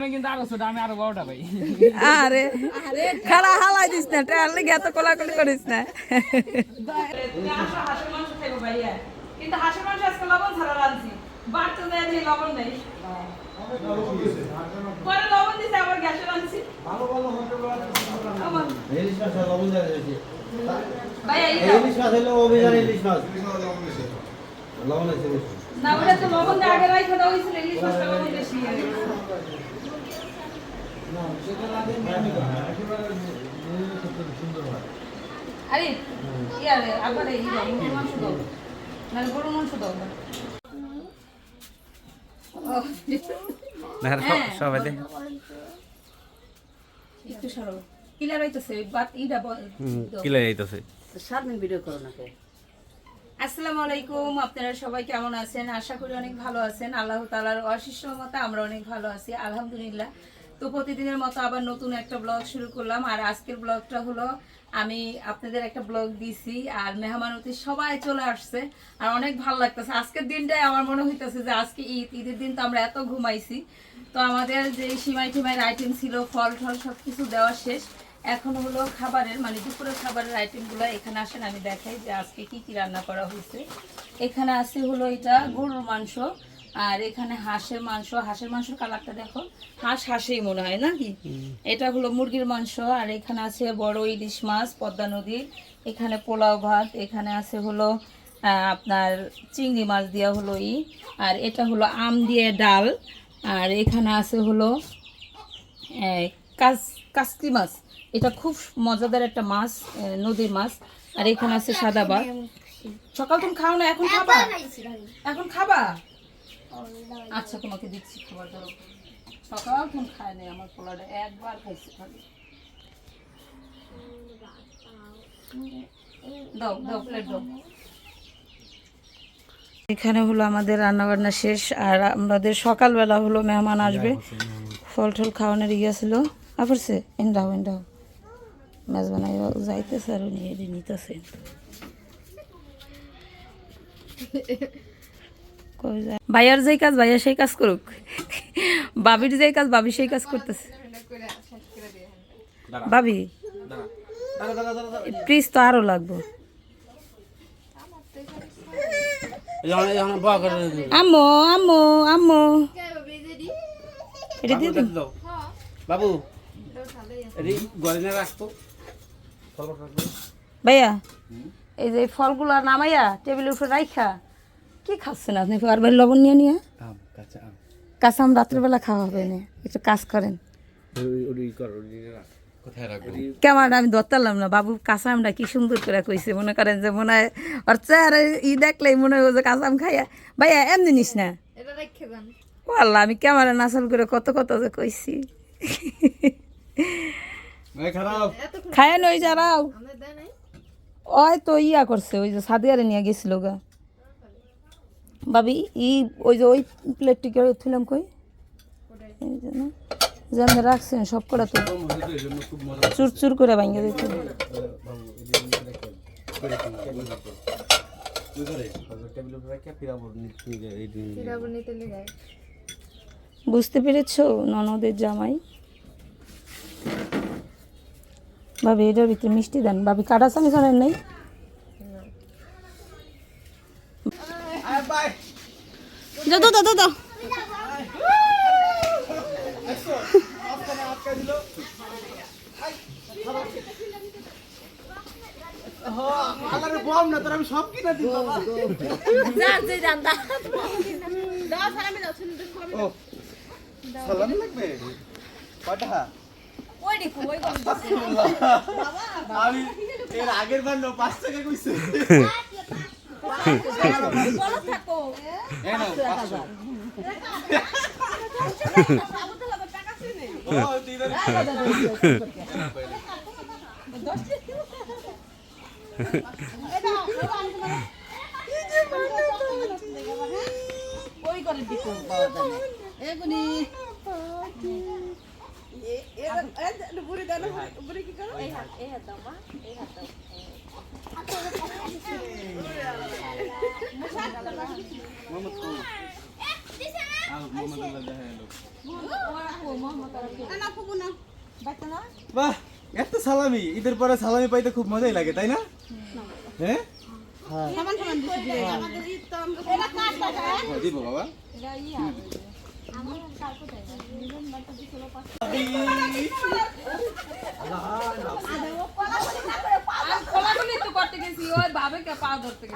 আরও ছোট আমি আরও বড়টা ভাই আরে খাড়া হালাই দিস না টার লেগে এত কোলাকুলি করিস না কিন্তু হাঁসের মাংস আজকে লবণ ছাড়া রাঁধছি বাড়তে দেয় দিয়ে লবণ নেই পরে লবণ দিছে আবার গ্যাসে রাঁধছি আমার ইলিশ মাছ লবণ দেওয়া হয়েছে। ভাইয়া এই এই দাও। ইলিশ মাছ হলো অভিযান ইলিশ মাছ লবণ আছে না ওটা তো লবণ দিয়ে আগে রাইখে দেওয়া হয়েছিল ইলিশ মাছটা লবণ বেশি। আরে ইয়ারে আবার এই দাও মাংস দাও। না গরুর মাংস দাও। সবাই দেখ একটু সরো। ক্লিয়ার হইতেছে বাট ইটা কিলাই যাইতেছে আসসালামু আলাইকুম আপনারা সবাই কেমন আছেন? আশা করি অনেক ভালো আছেন। আল্লাহ তালার অশিষ মতো আমরা অনেক ভালো আছি আলহামদুলিল্লাহ। তো প্রতিদিনের মতো আবার নতুন একটা ব্লগ শুরু করলাম। আর আজকের ব্লগটা হলো, আমি আপনাদের একটা ব্লগ দিছি, আর মেহমান মেহমানতি সবাই চলে আসছে, আর অনেক ভালো লাগতেছে। আজকের দিনটাই আমার মনে হইতেছে যে আজকে ঈদ, ঈদের দিন তো আমরা এত ঘুমাইছি। তো আমাদের যে সিমাই টিমাইয়ের আইটেম ছিল, ফল টল সব কিছু দেওয়া শেষ। এখন হলো খাবারের মানে দুপুরের খাবারের আইটেমগুলো এখানে আসেন, আমি দেখাই যে আজকে কি কি রান্না করা হয়েছে। এখানে আছে হলো এটা গরুর মাংস। আর এখানে হাঁসের মাংস হাঁসের মাংসের কালারটা দেখো। হাঁস হাঁসেই মনে হয় নাকি? এটা হলো মুরগির মাংস আর এখানে আছে বড় ইলিশ মাছ পদ্মা নদীর এখানে পোলাও ভাত এখানে আছে হলো আপনার চিংড়ি মাছ দেওয়া হলো ই। আর এটা হলো আম দিয়ে ডাল। আর এখানে আছে হলো কাস কাসকি মাছ। এটা খুব মজাদার একটা মাছ নদীর মাছ। আর এখানে আছে সাদা ভাত। সকাল তুমি খাও না এখন খাবা? এখন খাবা? আচ্ছা তোমাকে দিচ্ছি খাবার দাও সকাল তুমি খায় নাই আমার পোলাটা একবার খাইছি খালি। দাও দাও প্লেট দাও। এখানে হলো আমাদের রান্না বান্না শেষ আর আমাদের সকালবেলা হলো মেহমান আসবে। ফল টল খাওয়ানোর ইয়ে ছিল। আপরছে এন্ডাও এন্ডাও মেজবান যাইতেছে আর উনি নিতেছে? ভাইয়ার যেই কাজ ভাইয়া সেই কাজ করুক। বাবির যেই কাজ বাবি সেই কাজ করতেছে। বাবি? প্লিজ তো আরও লাগবো। আম্মু আম্মু আম্মু। এটা দিয়ে দিন। বাবু ভাইয়া এই যে ফলগুলো নামাইয়া টেবিলের উপর রাইখা। কি খাচ্ছেন আপনি? আর বারবার লবণ নিয়ে নিয়ে। আম কাঁচা আম। রাত্রেবেলা খাওয়া হবে না। একটু কাজ করেন। ওই- ওই কর ওই দিকে রাখ। কোথায় রাখব? কেমন? আমি ধরতাম না। বাবু কাঁচা আমটা কি সুন্দর করে কইছে। মনে করেন যে মনে হয় ওর চেহারা ই দেখলেই মনে হয় যে কাঁচা আম খাইয়া ভাইয়া এমনি নিস না। ও আল্লাহ আমি ক্যামেরা নাচল করে কত কত যে কইছি। খায় নই যারাও। ওই তো ইয়া করছে ওই যে সাদিয়ারে নিয়ে গেছিল গা। ভাবি, ই ওই যে ওই প্লেটটি কে থুলাম কই? এই যে না যেন রাখছেন, সব কটা তো চুর চুর করে ভাঙিয়ে দিতে বুঝতে পেরেছ, ননদের জামাই? ভাবি, এটার ভিতরে মিষ্টি দেন। ভাবি, কাটা চামি জানেন নাই? দাও দাও দাও দাও আলারে না তোর আমি সব কিনা দিই সালামি লাগবে কটা আমি এর আগের বার পাঁচ টাকা কইছে। এই নাও, পাঁচশো। ও, তুই ধরে- মোহাম্মদ কো? আও, মোহাম্মদুল্লাহ দেখা গেল। বাহ এত সালামি। ঈদের পরে সালামি পাইতে খুব মজাই লাগে তাই না? হ্যাঁ? ও, দিব বাবা।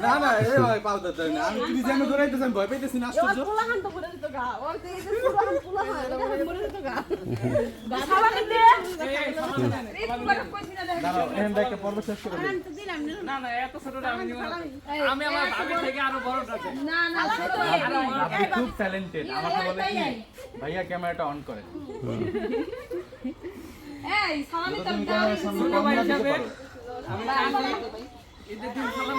না না এ ভাই পাও দাও না আমি তুমি যেন দৌড়াইতেছ আমি ভয় পাইতেছি না আশ্চর্য দাঁড়াও এখান থেকে পর্ব শেষ করে দিই। না না এত আমি আমি আমার ভাবি থেকে আরও বড়টা চাই। না না ছোট আপনি খুব ট্যালেন্টেড আমাকে বলে কি ভাইয়া ক্যামেরাটা অন করে এই সালামি তো পারো। ঈদের দিন সালাম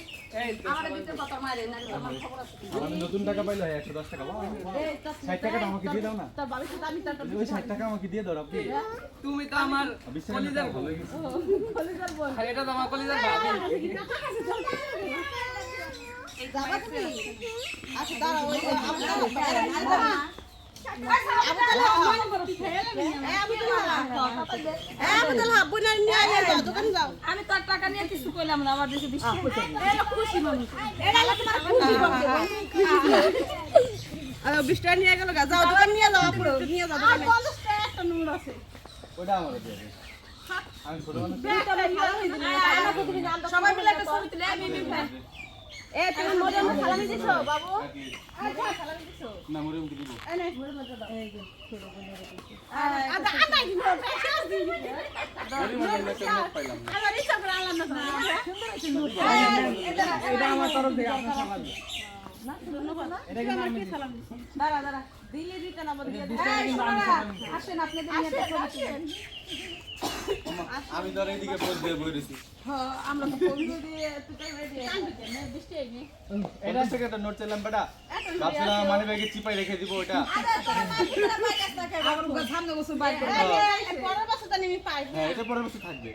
আমি নতুন টাকা পাইলে হয় একশো দশ টাকা। ষাট টাকাটা আমাকে দিয়ে দাও না। ওই ষাট টাকা আমাকে দিয়ে দাও আপনি তুমি তো আমার কলিজার ভালো হয়ে গেছে আর এটা তো আমার কলিজার ভাবি আমি তো টাকা নিয়ে কিছু কইলাম না আমার দেশে খুশি মানুষ ওটা আমার দিয়ে দে। আমি ছোট মানুষ সবাই মিলে একটা ছবি তুলে আমি মিমি না মরে মুখে দিব মরে মুখে একটা নোট পাইলাম না। এটা আমার তরফ থেকে আপনার সমাজ এটা কিন্তু আমি দাঁড়া দাঁড়া এই, শোনো না, আসেন আপনাদের নিয়ে। আমি ধর এইদিকে পোজ দিয়ে হ্যাঁ, আমরা দিয়ে তুই দিয়ে এটা থেকে নোট চাইলাম বেটা। ভাবছিলাম মানি ব্যাগে চিপাই রেখে দিব ওটা। করে হ্যাঁ। এটা পরের বছর থাকবে।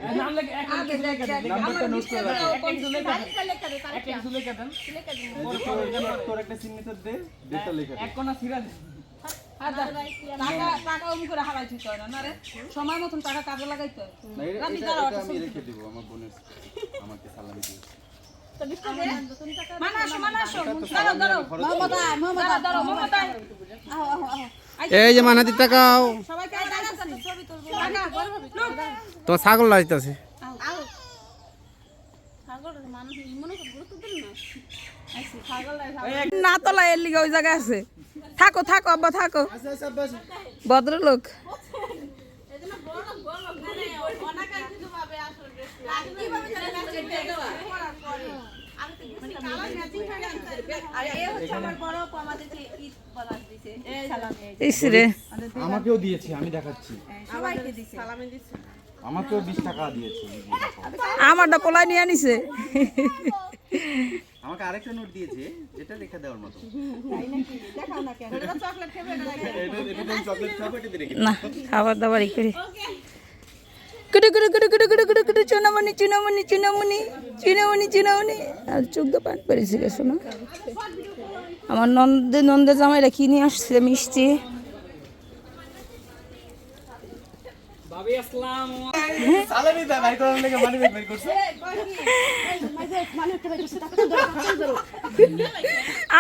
নাম্বারটা নোট করে রাখো। এক এক লেখা দেন। তোর একটা সিগনেচার দে ডেটটা লিখে এক কোনা সিরা সময় মতন টাকা কাজে লাগাইতে আমাকে সালামি দিয়ে। এই যে মানাতি টাকাও। সবাইকে টাকা। ছবি তো ছাগল লাইতেছে না তোলা এর লিগে ওই জায়গায় আছে। থাকো থাকো আব্বা থাকো। আচ্ছা আচ্ছা বাস ভদ্রলোক। ইসরে আমাকেও দিয়েছে আমি দেখাচ্ছি। আমাকেও বিশ টাকা দিয়েছে। আমারটা পোলাই নিয়ে আনিছে। আমাকে আরেকটা নোট দিয়েছে যেটা রেখে দেওয়ার মতো। দিয়ে না খাবার দাবারই করি। কুটু কুটু কুটু কুটু কুটু কুটু কুটু চুনামনি চুনামনি চুনামনি চুনামনি চুনামনি। আর চোখ দা পান পেরেছি গেছো না আমার নন্দে নন্দে জামাইরা কি নিয়ে আসছে মিষ্টি? ভাবি আসসালাম সালামি দা ভাই করার লেগে মানি বের করছে।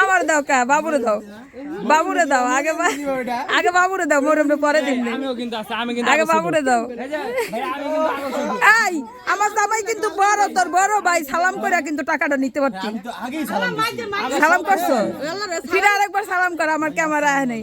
আমার দাও কা বাবুরে দাও। বাবুরে দাও আগে আগে বাবুরে দাও মোরমে পরে দিন আমিও কিন্তু আছে আমি কিন্তু আগে বাবুরে দাও। এই যে, ভাই আমি কিন্তু আগো শুধু। এই আমার জামাই কিন্তু বড় তোর বড় ভাই সালাম করে কিন্তু টাকাটা নিতে পারছি আমি তো আগেই সালাম করছ? ফিরে আরেকবার সালাম কর আমার ক্যামেরা নেই।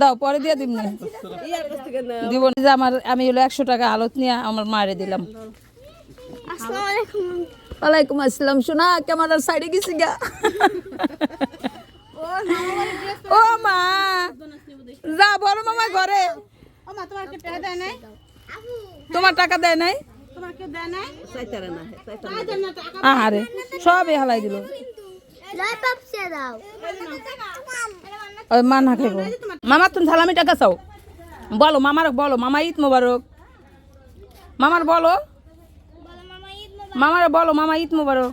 দাও পরে দিয়ে দিব না যে আমার আমি হলো একশো টাকা আলত নিয়ে আমার মারে দিলাম। ওয়ালাইকুম আসসালাম শোনা ক্যামেরার সাইডে গেছি গা। ও মা যা বড় মামা ঘরে। তোমার টাকা দেয় নাই? আহারে সবই হালাই দিল। ওই মা না খাইব। মামা তুমি সালামি টাকা চাও বলো মামার বলো মামা ঈদ মোবারক। মামার বলো। মামার বলো মামা ঈদ মোবারক।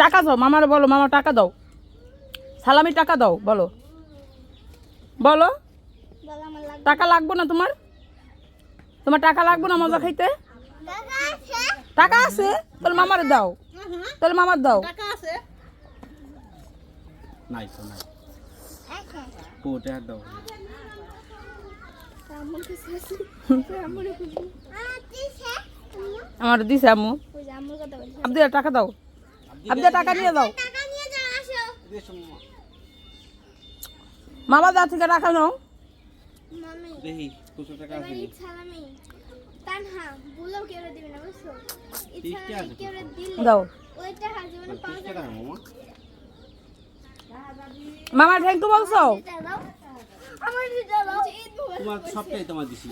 টাকা দাও মামার বলো মামা টাকা দাও। সালামি টাকা দাও বলো। বলো। টাকা লাগবো না তোমার? তোমার টাকা লাগবে না মজা খাইতে? টাকা আছে তাহলে মামার দাও। তাহলে মামার দাও। নাই তো নাই কোটে দাও আমার দিছে আম্মু। আব্দুল টাকা দাও। আব্দুল টাকা নিয়ে দাও। মামা যা থেকে টাকা নাও। দেখি টাকা আছে নি। তানহা বলেও কেউ দিবে না বুঝছ? কেউ দিল দাও। ওইটা হাজি মানে টাকা মামা। মামা থ্যাংক ইউ বলছো? আমার দিতে দাও। তোমার সবটাই তোমার দিছি।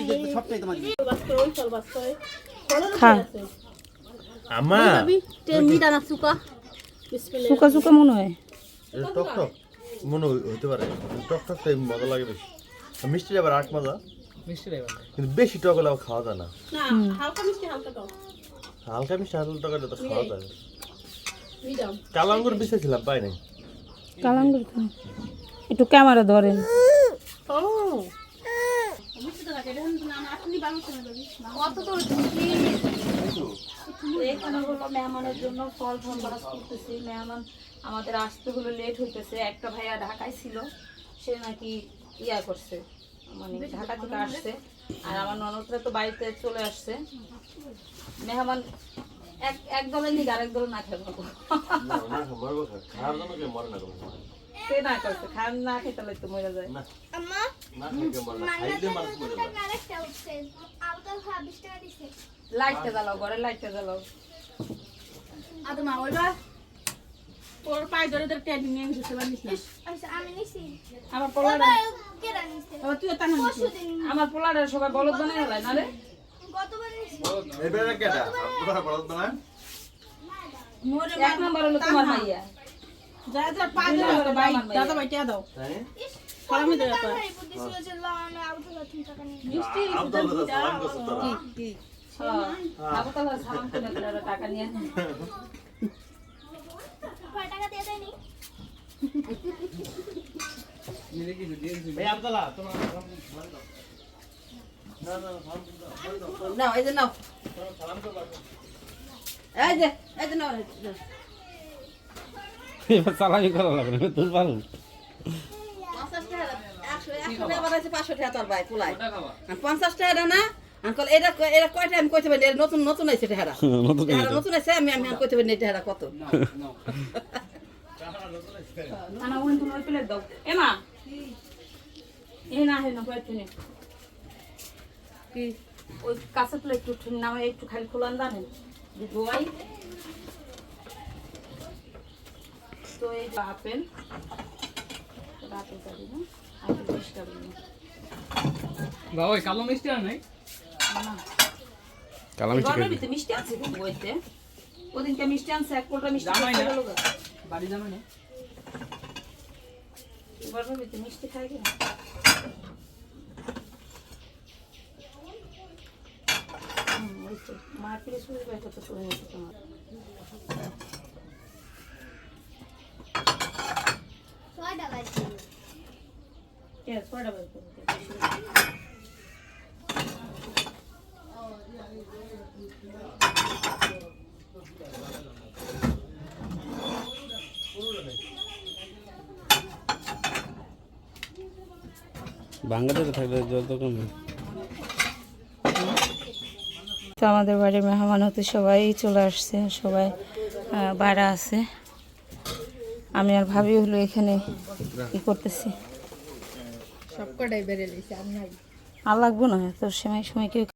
ঈদের তো সবটাই তোমার দিছি। খা আমা শুকা শুকা মনে হয়। টক টক মনে হই- হইতে পারে। টক টকটাই মজা লাগে বেশি। মিষ্টি আবার আট মজা মিষ্টি কিন্তু বেশি টক হলে খাওয়া যায় না। হালকা মিষ্টি হালকা টক। হলে তো খাওয়া যায়। কালো আঙ্গুর বেঁচেছিলাম পাই নাই। কালাঙ্গুর একটু ক্যামেরা ধরেন এখানে হলো মেহমানের জন্য ফল করতেছি মেহমান আমাদের আসতে হলো লেট হইতেছে। একটা ভাইয়া ঢাকায় ছিল। সে নাকি ইয়া করছে মানে ঢাকা থেকে আসছে। আর আমার ননদরা তো বাড়িতে চলে আসছে। মেহমান এক এক দলে নিয়ে আরেক দলে না খেয়ে সে না করছে খান না খেতে মরে যায়। আম্মা না খাই কেউ মরে না। খাইলে মরে ভাব 20 টাকা দিছে লাইটটা জ্বালাও ঘরে লাইটটা জ্বালাও আচ্ছা আমি নিছি। আমার পোলার বাবা কেডা নিছে পরশুদিন। আমার পোলার সবাই বলদ বানাই হলাই না রে? গতবার নিছি। এবারে কেটা আপনারা বলদ না এক নম্বর হলো তোমার মাইয়া যে নিয়ে তারা। টাকা নিয়ে কয় টাকা দিয়ে দেয়নি এই আব্দুল্লাহ তোমার নাও এই যে নাও। এই যে এই যে নাও এবার চালামি করা লাগবে না পারো পঞ্চাশ টাকা তোর না আঙ্কল এটা এটা কয়টা আমি কইতে পারি নতুন নতুন আইছে টেহারা নতুন টেহারা আমি আমি কইতে পারি না টেহারা কত? আনা উনি তুমি ওই একটু একটু খালি খোলান জানেন তো এই আপেল। আপেলটা আপেল বাবা কালো মিষ্টি আর নাই? কালামি গরমের মিষ্টি আছে কিন্তু ওদিনকে মিষ্টি আনছে এক কোটা মিষ্টি বাড়ি যাবে না মিষ্টি খাই কিনা মার ফিরে শুরু করে কত শুরু হয়েছে তোমার ছয়টা বাজে ছয়টা বাজে বাংলাদেশে থাকলে যত কম। তো আমাদের বাড়ির মেহমান হতে সবাই চলে আসছে সবাই বাড়া বাইরে আছে। আমি আর ভাবি হলো এখানে কি করতেছি। সব কটাই বেড়ে লইছে আর আর লাগবো না তোর সময় সময় কেউ